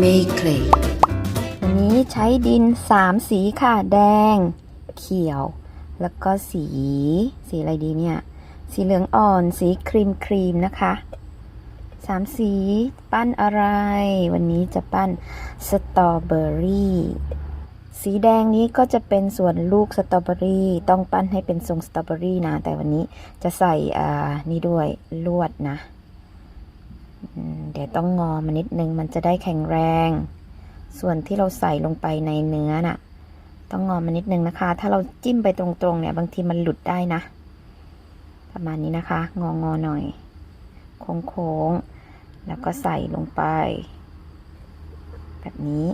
make clay วันนี้ใช้ดิน 3 สีค่ะ แดง เขียว แล้วก็สี สีอะไรดีเนี่ย สีเหลืองอ่อน สีครีมครีมนะคะสามสีปั้นอะไร วันนี้จะปั้นสตรอเบอรี่สีแดงนี้ก็จะเป็นส่วนลูกสตรอเบอรี่ต้องปั้นให้เป็นทรงสตรอเบอรี่นะ แต่วันนี้จะใส่อ่านี่ด้วยลวดนะ เดี๋ยวต้องงอมันนิดนึงมันจะได้แข็งแรง ส่วนที่เราใส่ลงไปในเนื้อน่ะ ต้องงอมันนิดนึงนะคะ ถ้าเราจิ้มไปตรงๆเนี่ย บางทีมันหลุดได้นะ ประมาณนี้นะคะ งองอหน่อย โค้งๆ แล้วก็ใส่ลงไป แบบนี้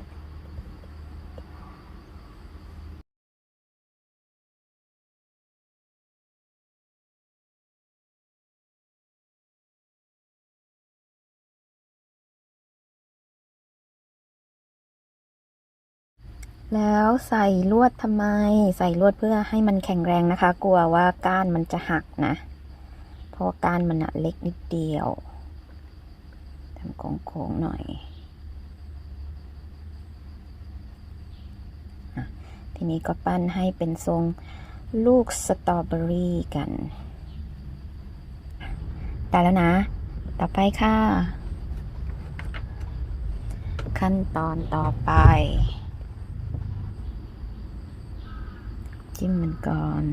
แล้วใส่ลวดทำไม ใส่ลวดเพื่อให้มันแข็งแรงนะคะ กลัวว่าก้านมันจะหักนะ เพราะาก้านมันเล็กนิดเดียวทำโค้งๆหน่อยอทีนี้ก็ปั้นให้เป็นทรงลูกสตรอเบอรี่กันได้แล้วนะ ต่อไปค่ะ ขั้นตอนต่อไป จิ้มมันก่อน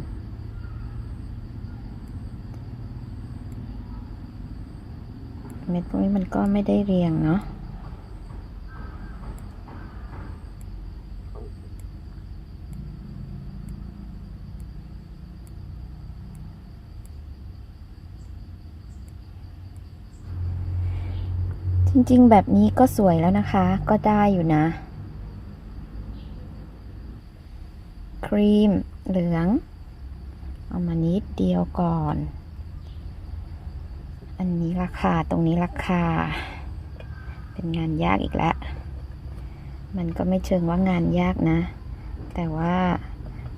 เม็ดพวกนี้มันก็ไม่ได้เรียงเนาะจริงๆ แบบนี้ก็สวยแล้วนะคะ ก็ได้อยู่นะ ครีม เหลือง เอามานิดเดียวก่อน อันนี้ราคาตรงนี้ราคา เป็นงานยากอีกแล้ว มันก็ไม่เชิงว่างานยากนะ แต่ว่า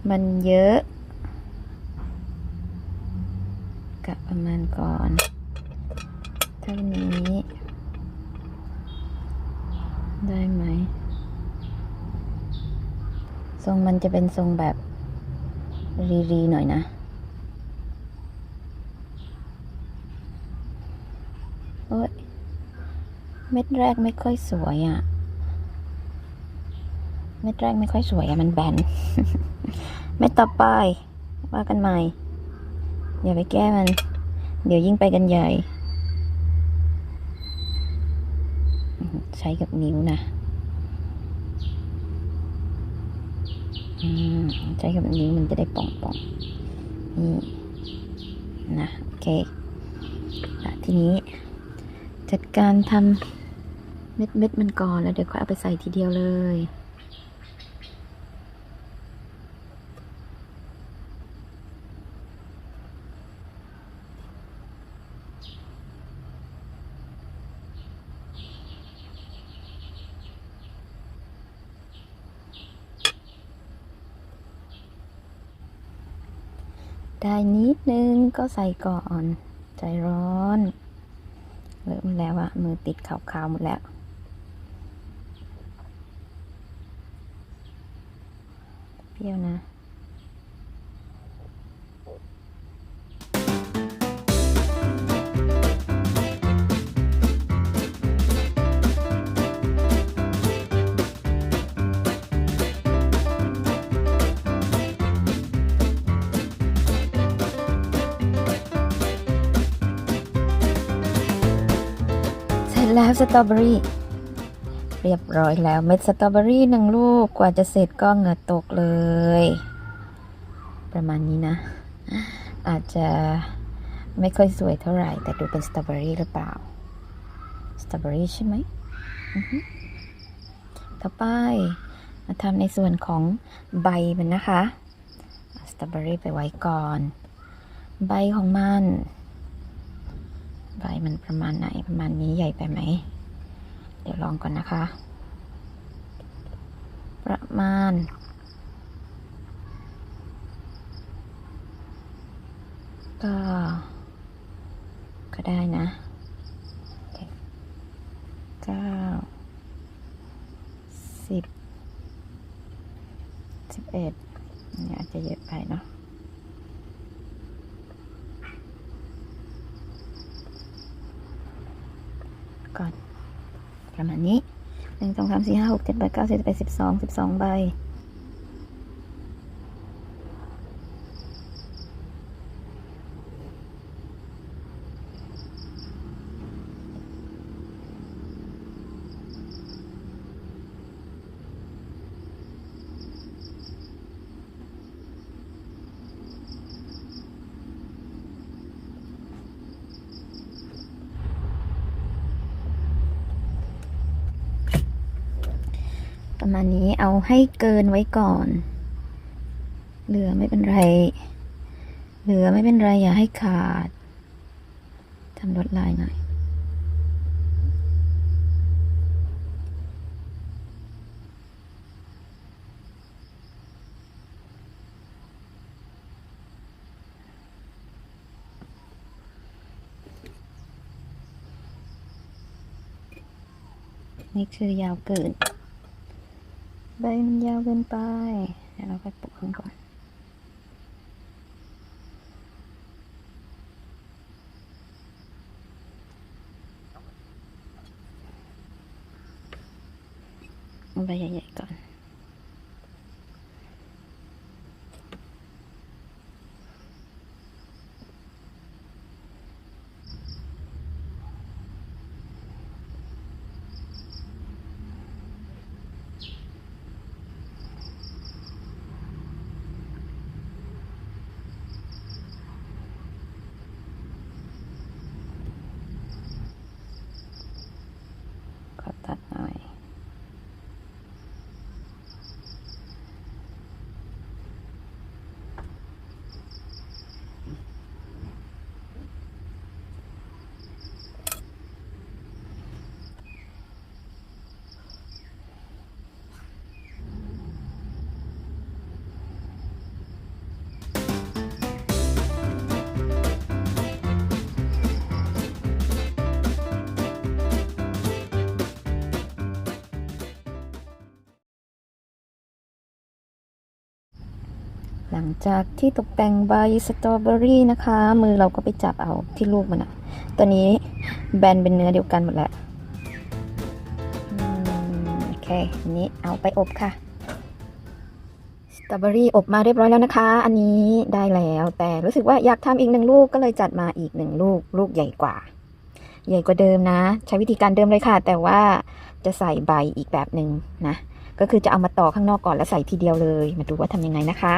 มันเยอะกะประมาณก่อน เท่านี้ ได้ไหมทรงมันจะเป็นทรงแบบ รีรีหน่อยนะ โอ้ย เม็ดแรกไม่ค่อยสวยอะ่ะ เม็ดแรกไม่ค่อยสวยอะ่ะ มันแบน เม็ดต่อไป ว่ากันใหม่ อย่าไปแก้มัน เดี๋ยวยิ่งไปกันใหญ่ ใช้กับนิ้วนะ อืม ใช้กับนี้มันจะได้ป่องป่องๆนี่นะโอเคทีนี้ จัดการทำเม็ดเม็ดมันก่อนแล้วเดี๋ยวค่อยเอาไปใส่ทีเดียวเลย ได้นิดนึงก็ใส่ก่อน ใจร้อนเริ่มแล้วอะมือติดขาวๆหมดแล้วเปรี้ยวนะ แล้วสตรอเบอรี่เรียบร้อยแล้วเม็ดสตรอเบอรี่หนึ่งลูกกว่าจะเสร็จก็เหงื่อตกเลย ประมาณนี้นะ อาจจะไม่ค่อยสวยเท่าไหร่ แต่ดูเป็นสตรอเบอรี่หรือเปล่าสตรอเบอรี่ใช่ไหมต่อไปมาทำในส่วนของใบมันนะคะสตรอเบอรี่ไปไว้ก่อน ใบของมัน ใบมันประมาณไหนประมาณนี้ใหญ่ไปไหม เดี๋ยวลองก่อนนะคะ ประมาณก็ก็ได้นะเก้าสิบสิบเอ็ดเนี่ยอาจจะเยอะไปเนาะ ก่อนประมาณนี้หนึ่งสองสามสี่ห้าหกเจ็ดแปดเก้าสิบสิบเอ็ดสิบสองสิบสองใบ ประมาณนี้เอาให้เกินไว้ก่อน เหลือไม่เป็นไร เหลือไม่เป็นไรอย่าให้ขาดทำลดลายหน่อยนี่คือยาวเกิน ใบมันยาวเกินไปเดี๋ยวเราไปปลูกข้างก่อนใบใหญ่ๆก่อน หลังจากที่ตกแต่งใบสตรอเบอรี่นะคะ มือเราก็ไปจับเอาที่ลูกมันอะตัวนี้แบนเป็นเนื้อเดียวกันหมดแล้วโอเคนี้เอาไปอบค่ะสตรอเบอรี่อบมาเรียบร้อยแล้วนะคะ อันนี้ได้แล้ว แต่รู้สึกว่าอยากทำอีกหนึ่งลูกก็เลยจัดมาอีกหนึ่งลูก ลูกใหญ่กว่า ใหญ่กว่าเดิมนะ ใช้วิธีการเดิมเลยค่ะ แต่ว่าจะใส่ใบอีกแบบหนึ่งนะก็คือจะเอามาต่อข้างนอกก่อนแล้วใส่ทีเดียวเลย มาดูว่าทำยังไงนะคะ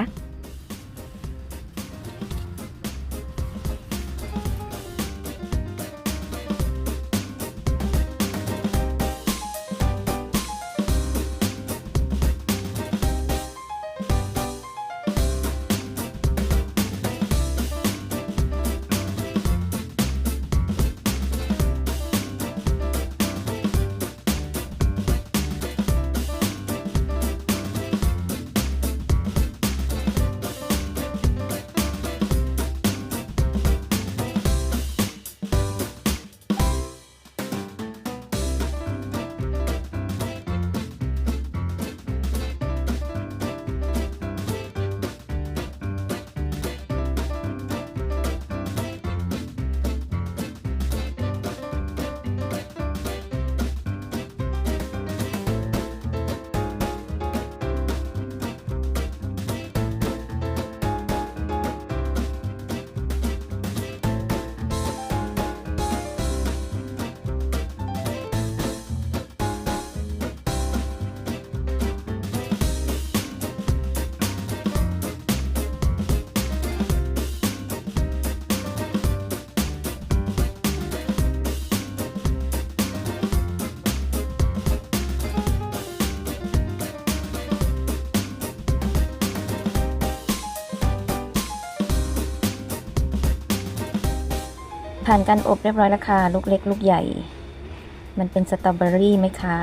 ผ่านการอบเรียบร้อยแล้วค่ะ ลูกเล็กลูกใหญ่ มันเป็นสตรอเบอรี่ไหมคะ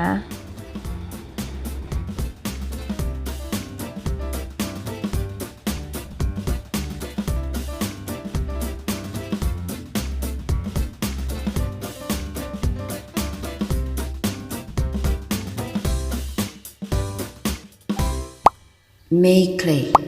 make clay